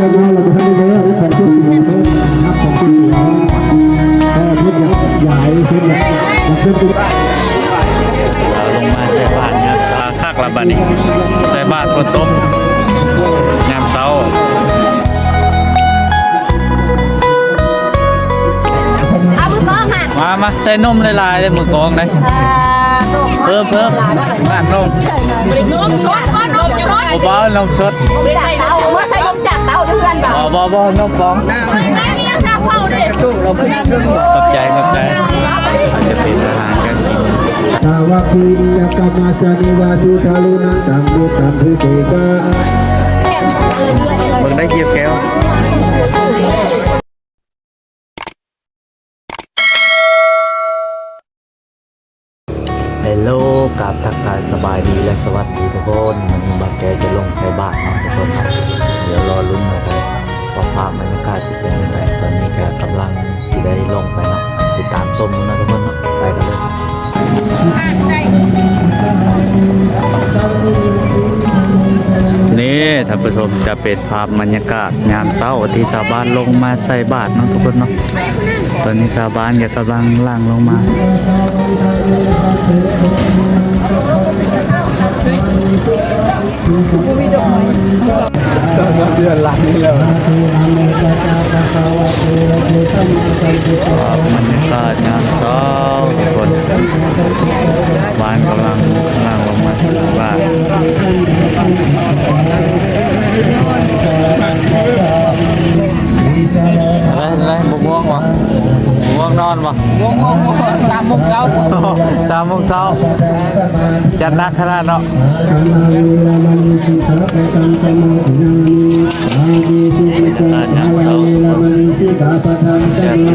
ลงมาใส่บาทงามเช้าคักละบัดนี้ใส่บาทคนต้มงามเช้าเอามือกองมามาใส่นมลายๆเลยมือกองเลยเพิ่มเพิ่มบ้านนมบริโนมสดก้อนนมสดเบาๆนมสดไม่ได้เกเตาเดือนแบบบ่บ่บ่นมกองไม่มียังซาเผาเลยขอบใจขอบใจอาจจะเป็นอาหารกันกินทาวาคีนิยกรรมาจานิวาสุทารุนังสัมมุตัมพิเศกะเบิ่งได้เกี่ยวแก้วฮัลโหลกับทักทายสบายดีและสวัสดีทุกคนวันนี้บักแกจะลงใส่บาทเนาะทุกคนครับ เดี๋ยวรอลุ้นกันว่าภาพบรรยากาศจะเป็นยังไงตอนนี้แกกำลังสิได้ลงไปเนาะติดตามชมนะทุกคนเนาะไปกันเลยนี่ท่านผู้ชมจะเป็นภาพบรรยากาศยามเช้าที่ชาวบ้านลงมาใส่บาตรเนาะทุกคนเนาะตอนนี้ชาวบ้านก็กำลังล่างลงมา เดือนลังนี่แล้วภาพบรรยากาศยามเช้าทุกคนบ้านกำลังล่งลงมาใส่บาตรอะไรอะไรบกม่วงวะม่วงนอนวะสาม โมงเช้าสามโมงเช้าจัดหนักขนาดเนาะการงานเช้าจ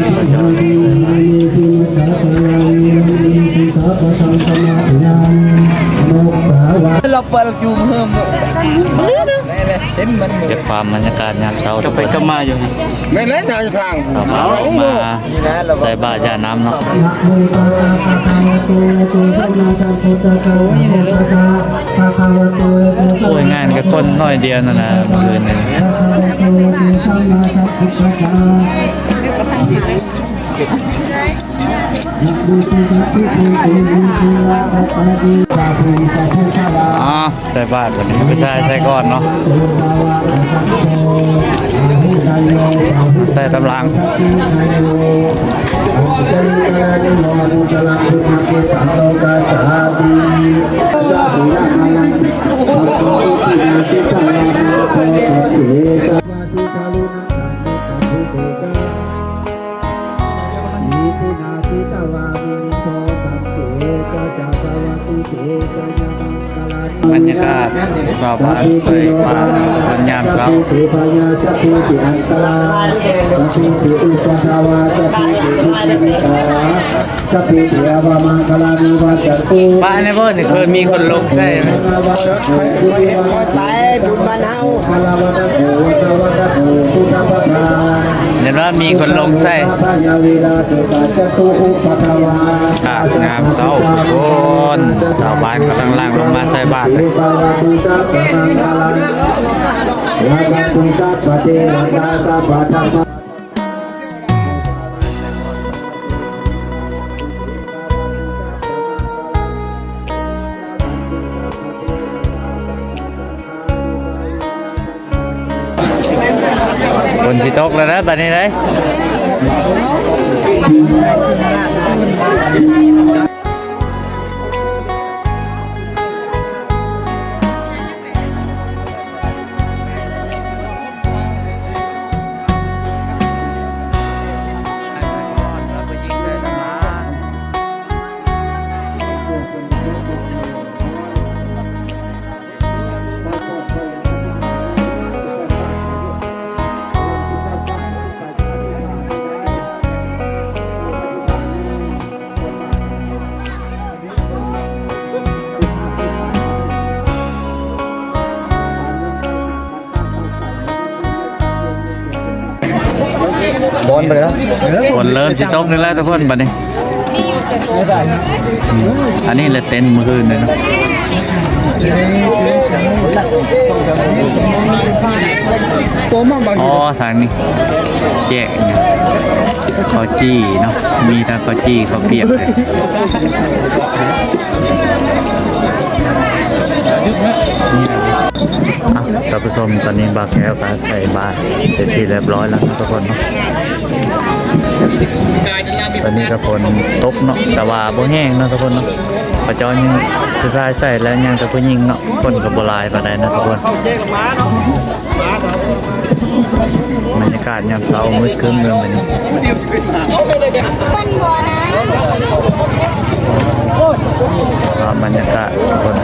ะ เราเปิดจูมเพิ่มนี่เลยเห็นมันเก็บความบรรยากาศยามเช้าจะไปก็มาอยู่ไม่เล่นทางทางสาออกมาใส่บาตรยาน้ำเนาะโอ้ยงานกับคนน้อยเดียวนั่นนะเมื่อคืนนี้ อ๋อใส่บาตรวันนี้ไม่ใช่ใส่ก้อนเนาะใส่ตำลังาจักรีติอวามังคลานิวัจตุบ้านในเบิร์ดนี่เคยมีคนลงใช่ไหมไปบุญมานาคลา เห็นว่ามีคนลงใส่พญาวิลาสุตจัตุอุปทาวาอากงามเศร้าทุกคนสาวบ้านกำลังล่างลงมาใส่บาตรเลย คนสิตกแล้วนะบัดนี้เลย อลไปแล้วบอลเริ่มสิตกนี่แล้วทุกคนบัดนี้อืมอันนี้แหละเต็นท์เมื่อคืนเลยเนาะโตมาบางอ๋อทางนี้แจกเนี่ยข้าวจี้เนาะมีทั้งข้าวจี้ข้าวเปียกเลยอะท่านผู้ชมตอนนี้บาแก้วก็ใส่บาตรเป็นที่เรียบร้อยแล้วนะทุกคนเนาะ ตอนนี้ก็ฝนตกเนาะแต่ว่าบ่แห้งเนาะทุกคนเนาะพระเจ้ายังผู้ชายใส่แล้วยังแต่ผู้หญิงเนาะคนก็บ่หลายปานใดนะทุกคนบรรยากาศยามเช้ามืดครึ้มเมืองแบบนี้มันบ่นะครับบรรยากาศทุกคน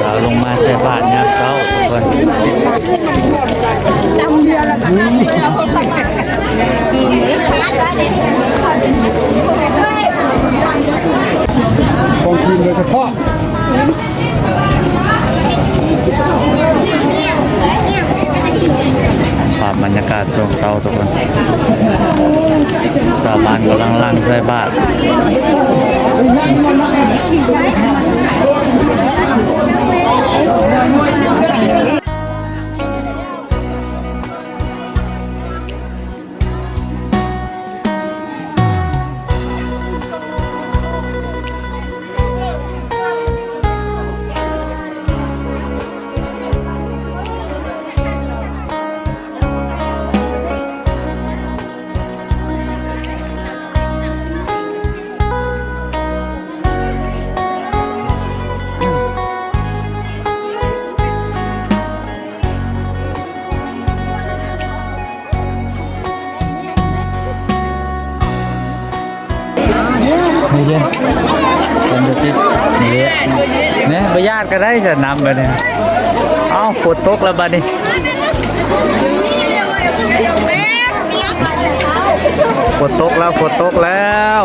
เราลงมาใส่บาตรยามเช้าทุกคนของจริงโดยเฉพาะ ภาพบรรยากาศช่วงเช้าทุกคนสาวบ้านกำลังล่างใส่บาตร เย็นคนจะติดนี่เด้เนี่ยไปญาติก็ได้จะนำไปเนี่ยเอ้าฝนตกแล้วบ้านี้ฝนตกแล้วฝนตกแล้ว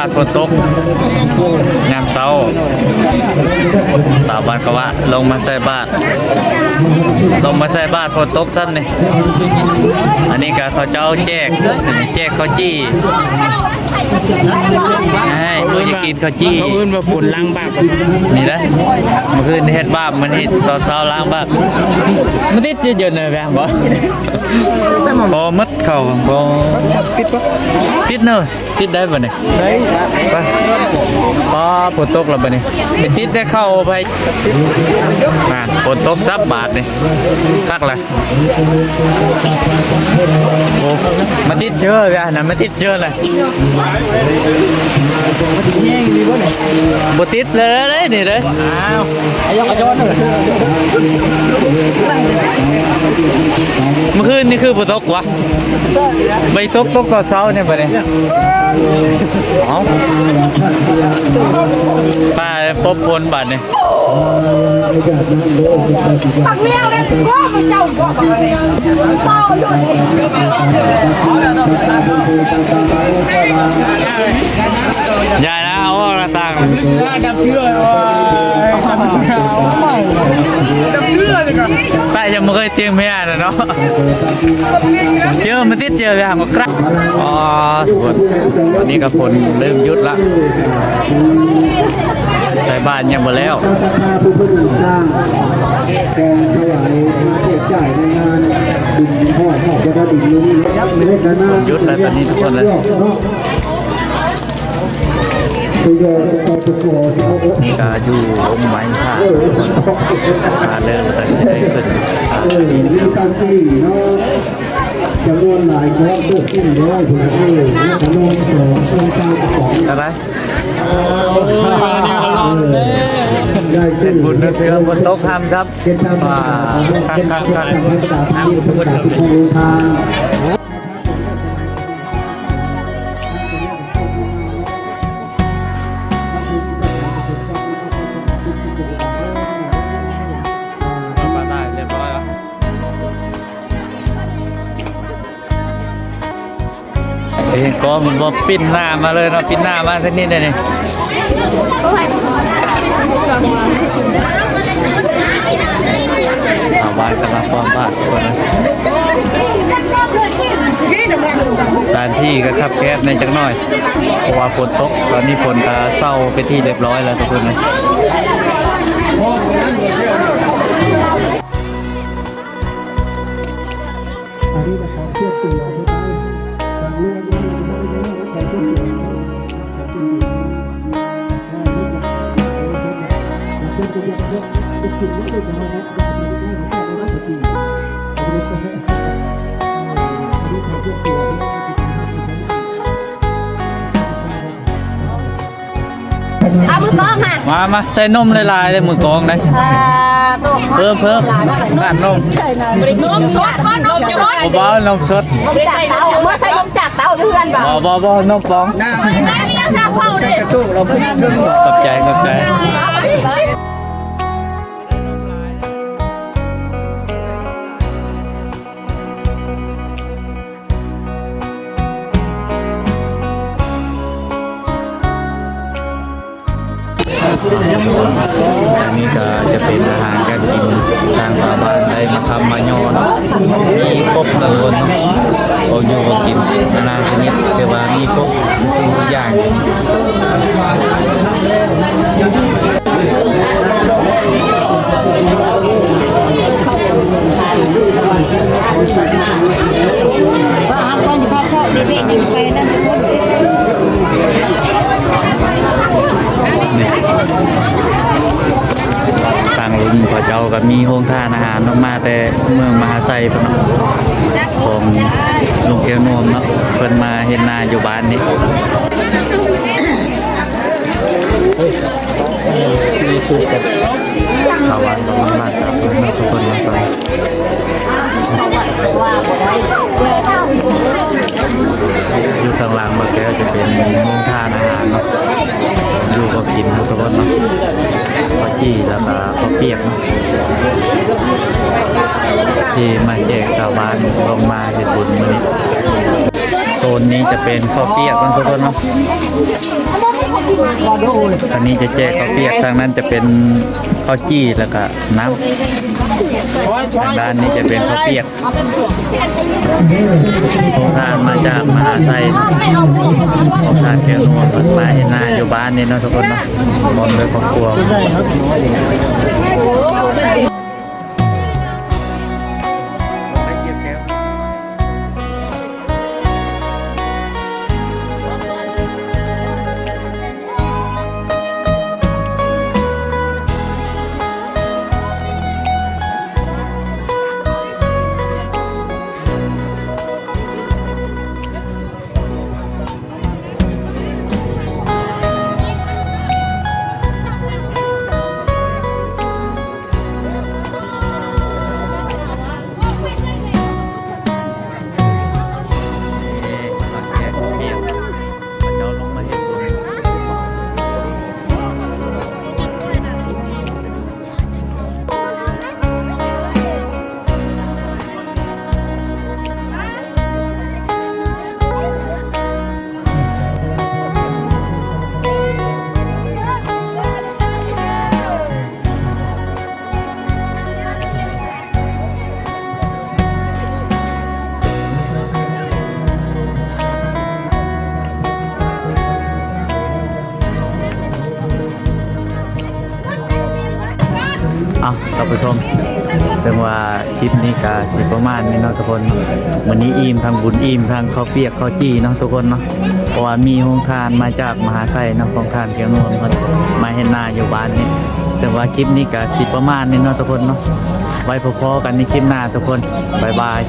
าตรฝนตกยามเช้าสาวบ้านก็ว่าลงมาใส่บาตรลงมาใส่บาตรฝนตกซ้ำนี่อันนี้ก็เขาเจ้าแจกแจกข้าวจี้ใช่เพื่อจะกินข้าวจี้เขาเอื้นว่าฝนล้างบาปนี่นะเมื่อคืนเฮ็ดบาปมันนี่ตอนเช้าล้างบาปมันติดเย็นๆเลยแม่บ่ พอมัดเข้าบ่ติดปะติดเนอะติดได้บ่นี่ได้ไปพอฝนตกแล้วบ่นี่ไปติดได้เข้าไปมาฝนตกซับบาทนี่คักเลยโอ้มาติดเจอกันนะมาติดเจอเลยแย่งดีวะเนี่ยบ่ติดเลยเลยนี่เลยอ้าวไอ้ยอกไอ้ยอดเลยเมื่อคืนนี่คือบ่ตกวะไปตกตกตอนเช้าเนี่ยบ่นี่เอ้าป้าปบพลบัดนี่ปักเลี้ยวเลยก็มันเจ้าก็มาเลยเมาอยู่อย่านะเอาออกหน้าต่างดับเชื่อว่าดับเชื่อเลยกันแต่ยังไม่เคยเตียงเมียนะเนาะเจอมา ติดเจออย่างก็ครับอ๋อทุกคนวันนี้ก็ฝนเริ่มหยุดละใส่บ้านยังหมดแล้วเจ้าตาพาผู้เพิ่งสร้างกองถวายมาเทียบจ่ายในงานดินพ่อพ่อจะได้ดินลุงไม่ได้กันนะหยุดแล้วตอนนี้ทุกคนเลย ตัวโยนตัวตัวตัวตัวตัวนี่ก็อยู่ลงไม้ค่ะมาเริ่มแต่จะได้ขึ้นอ่าเออมีการตีเนาะจำนวนหลายครั้งตัวขึ้นร้อยถึงเออจำนวนสองตัวตามสองอะไรเออได้ชื่อบุญเรือบนโต๊ะทำครับเป็นทางว่าภาคัษากเป็นคักทางคัก เห็นก็มันบ่ปิ้นหน้ามาเลยเนาะปิ้นหน้ามาสักนิดเลยนี่ชาวานกำลังป้อมบ้านคนนะสถานที่ก็ขับแก๊สในจักหน่อยเพราะว่าฝนตกตอนนี้ฝนก็เศร้าไปที่เรียบร้อยแล้วทุกคนนะ เอามือกล้องค่ะมามาใส่นมลายๆเลยมือกองเลยอ่าตัวเพิ่มเพิ่มน้ำนมเฉยหน่อยนมสดก้อนนมสดเบาๆนมสดนมจากเตาเมื่อใส่นมจากเตาเลื่อนบ่บ่บ่บ่นมฟองหน้าแม่ไม่ยังสักเผาเลยกระตุกเราขึ้นเครื่องก่อนขอบใจขอบใจ อันนี้ก็จะเป็นอาหารการกินทางชาบ้านได้มาทำมาโยนมีครบทุกคนโอ้ยก็กินนานาชนิดแต่ว่ามีครบทุกสิ่งทุกอย่างอยู่นี่นี่ไปทางลุงพอ เจ้าก็มีโฮงทานอาหารมาแต่เมืองมหาไซพของลุงเกียวนมเนาะเพิ่นมาเห็นหน้าอยู่บ้านนี่มีสูตรกันชาวบ้านกำลังมากครับเพิ่นมาทุกคนมาตอนอยู่ข้างล่างเมื่อกี้จะเป็นโฮงทานอาหารเนาะอยู่ก็กินทุกคนเนาะ ข้าวจี่แล้วก็ข้าวเปียก ที่มาแจกชาวบ้านลงมาเห็ดบุญมื้อนี้โซนนี้จะเป็นข้าวเปียกบ้างทุกคนเนาะอันนี้จะแจกข้าวเปียกทางนั้นจะเป็น ข้าวจี้แล้วก็น้ำทางด้านนี้จะเป็นข้าวเปียกโรงทานมาจากมหาไซเนาะผมทานเกี๊ยวนวลมาเห็นหน้าอยู่บ้านนี่เนาะทุกคนเนาะมอนด้วยครอบครัว เอาท่านผู้ชมซึ่งว่าคลิปนี้ก็สิประมาณนี้เนาะทุกคนวันนี้อิ่มทางบุญอิ่มทางข้าวเปียกข้าวจี้เนาะทุกคนเนาะเพราะว่ามีโรงทานมาจากมหาไซเนาะของทานเกียงนวลเพิ่นมาเห็นหน้าอยู่บ้านนี้ซึ่งว่าคลิปนี้ก็สิประมาณนี้เนาะทุกคนเนาะไว้พบๆกันในคลิปหน้าทุกคนบ๊ายบาย